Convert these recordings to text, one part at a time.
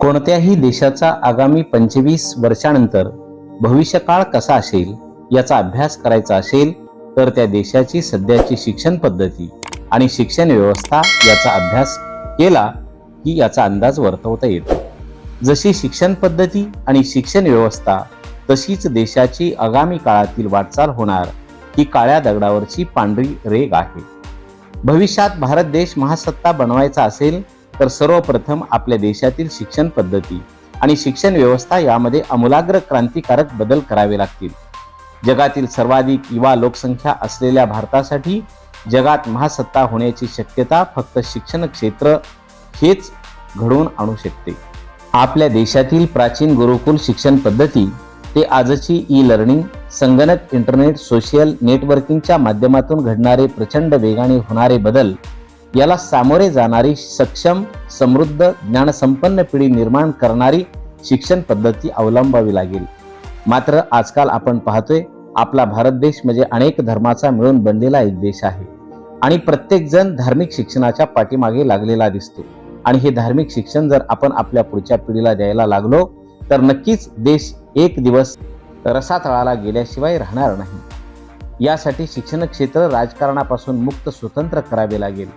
कोणत्याही देशाचा आगामी पंचवीस वर्षानंतर भविष्यकाळ कसा असेल याचा अभ्यास करायचा असेल तर त्या देशाची सध्याची शिक्षण पद्धती आणि शिक्षण व्यवस्था याचा अभ्यास केला की याचा अंदाज वर्तवता येतो. जशी शिक्षण पद्धती आणि शिक्षण व्यवस्था तशीच देशाची आगामी काळातील वाटचाल होणार ही काळ्या दगडावरची पांढरी रेग आहे. भविष्यात भारत देश महासत्ता बनवायचा असेल तर सर्वप्रथम आपल्या देशातील शिक्षण पद्धती आणि शिक्षण व्यवस्था यामध्ये आमूलाग्र क्रांतिकारक बदल करावे लागतील. जगातील सर्वाधिक युवा लोकसंख्या असलेल्या भारतासाठी जगात महासत्ता होण्याची शक्यता फक्त शिक्षण क्षेत्र हेच घडवून आणू शकते. आपल्या देशातील प्राचीन गुरुकुल शिक्षण पद्धती ते आजची ई लर्निंग संगणक इंटरनेट सोशल नेटवर्किंगच्या माध्यमातून घडणारे प्रचंड वेगाने होणारे बदल याला सामोरे जाणारी सक्षम समृद्ध ज्ञानसंपन्न पिढी निर्माण करणारी शिक्षण पद्धती अवलंबावी लागेल. मात्र आजकाल आपण पाहतोय आपला भारत देश म्हणजे अनेक धर्माचा मिळून बनलेला एक देश आहे. आणि प्रत्येक जण धार्मिक शिक्षणाच्या पाठीमागे लागलेला दिसतो. आणि हे धार्मिक शिक्षण जर आपण आपल्या पुढच्या पिढीला द्यायला लागलो तर नक्कीच देश एक दिवस रसातळाला गेल्याशिवाय राहणार नाही. यासाठी शिक्षण क्षेत्र राजकारणापासून मुक्त स्वतंत्र करावे लागेल.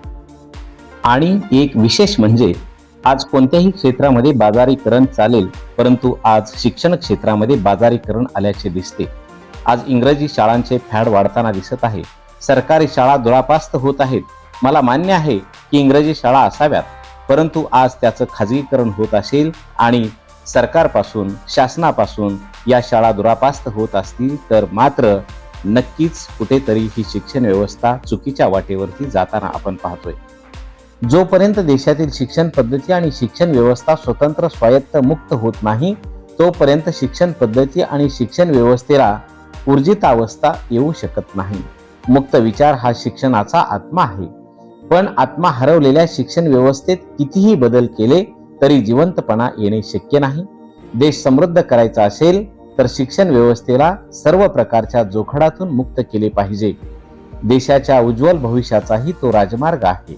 आणि एक विशेष म्हणजे आज कोणत्याही क्षेत्रामध्ये बाजारीकरण चालेल परंतु आज शिक्षण क्षेत्रामध्ये बाजारीकरण आल्याचे दिसते. आज इंग्रजी शाळांचे फॅड वाढताना दिसत आहे. सरकारी शाळा दुरापास्त होत आहेत. मला मान्य आहे की इंग्रजी शाळा असाव्यात परंतु आज त्याचं खाजगीकरण होत असेल आणि सरकारपासून शासनापासून या शाळा दुरापास्त होत असतील तर मात्र नक्कीच कुठेतरी ही शिक्षण व्यवस्था चुकीच्या वाटेवरती जाताना आपण पाहतोय. जोपर्यंत देशातील शिक्षण पद्धती आणि शिक्षण व्यवस्था स्वतंत्र स्वायत्त मुक्त होत नाही तोपर्यंत शिक्षण पद्धती आणि शिक्षण व्यवस्थेला ऊर्जितावस्था येऊ शकत नाही. मुक्त विचार हा शिक्षणाचा आत्मा आहे. पण आत्मा हरवलेल्या शिक्षण व्यवस्थेत कितीही बदल केले तरी जिवंतपणा येणे शक्य नाही. देश समृद्ध करायचा असेल तर शिक्षण व्यवस्थेला सर्व प्रकारच्या जोखडातून मुक्त केले पाहिजे. देशाच्या उज्ज्वल भविष्याचाही तो राजमार्ग आहे.